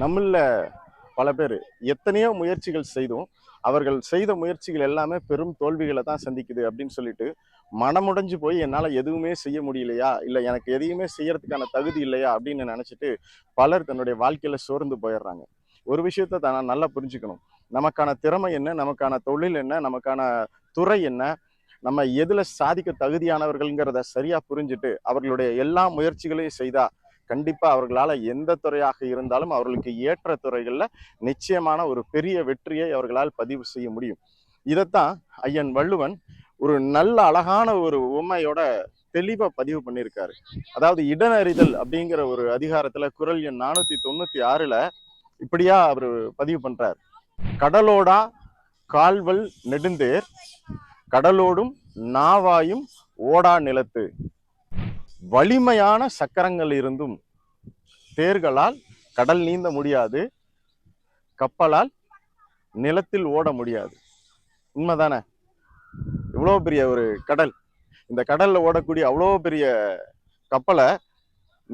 நம்மள பல பேர் எத்தனையோ முயற்சிகள் செய்தும் அவர்கள் செய்த முயற்சிகள் எல்லாமே பெரும் தோல்விகளை தான் சந்திக்குது அப்படின்னு சொல்லிட்டு மனமுடைஞ்சு போய் என்னால் எதுவுமே செய்ய முடியலையா? இல்லை எனக்கு எதையுமே செய்யறதுக்கான தகுதி இல்லையா? அப்படின்னு நினச்சிட்டு பலர் தன்னுடைய வாழ்க்கையில் சோர்ந்து போயிடுறாங்க. ஒரு விஷயத்த தான் நல்லா புரிஞ்சுக்கணும். நமக்கான திறமை என்ன? நமக்கான தொழில் என்ன? நமக்கான துறை என்ன? நம்ம எதில் சாதிக்க தகுதியானவர்கள்ங்கிறத சரியாக புரிஞ்சுட்டு அவர்களுடைய எல்லா முயற்சிகளையும் செய்தால் கண்டிப்பாக அவர்களால் எந்த துறையாக இருந்தாலும் அவர்களுக்கு ஏற்ற துறைகளில் நிச்சயமான ஒரு பெரிய வெற்றியை அவர்களால் பதிவு செய்ய முடியும். இதைத்தான் ஐயன் வள்ளுவன் ஒரு நல்ல அழகான ஒரு உண்மையோட தெளிவாக பதிவு பண்ணியிருக்காரு. அதாவது இடனறிதல் அப்படிங்கிற ஒரு அதிகாரத்தில் குரல் எண் நானூற்றி தொண்ணூற்றி ஆறில் இப்படியா அவர் பதிவு பண்ணுறார் கடலோடா கால்வல் நெடுந்தேர் கடலோடும் நாவாயும் ஓடா நிலத்து வலிமையான சக்கரங்கள் இருந்தும் தேர்களால் கடல் நீந்த முடியாது. கப்பலால் நிலத்தில் ஓட முடியாது. உண்மைதானே? இவ்வளோ பெரிய ஒரு கடல். இந்த கடலில் ஓடக்கூடிய அவ்வளோ பெரிய கப்பலை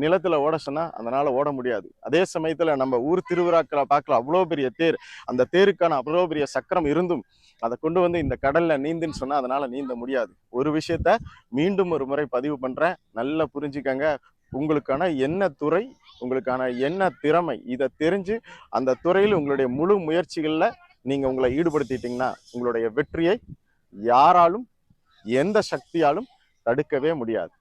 நிலத்துல ஓட சொன்னா அதனால ஓட முடியாது. அதே சமயத்துல நம்ம ஊர் திருவிழாக்களை பார்க்கல அவ்வளோ பெரிய தேர் அந்த தேருக்கான அவ்வளோ பெரிய சக்கரம் இருந்தும் அதை கொண்டு வந்து இந்த கடல்ல நீந்துன்னு சொன்னா அதனால நீந்த முடியாது. ஒரு விஷயத்த மீண்டும் ஒரு முறை பதிவு பண்றேன். நல்லா புரிஞ்சுக்கங்க. உங்களுக்கான என்ன துறை உங்களுக்கான என்ன திறமை இதை தெரிஞ்சு அந்த துறையில் உங்களுடைய முழு முயற்சிகளில் நீங்கள் உங்களை ஈடுபடுத்திட்டீங்கன்னா உங்களுடைய வெற்றியை யாராலும் எந்த சக்தியாலும் தடுக்கவே முடியாது.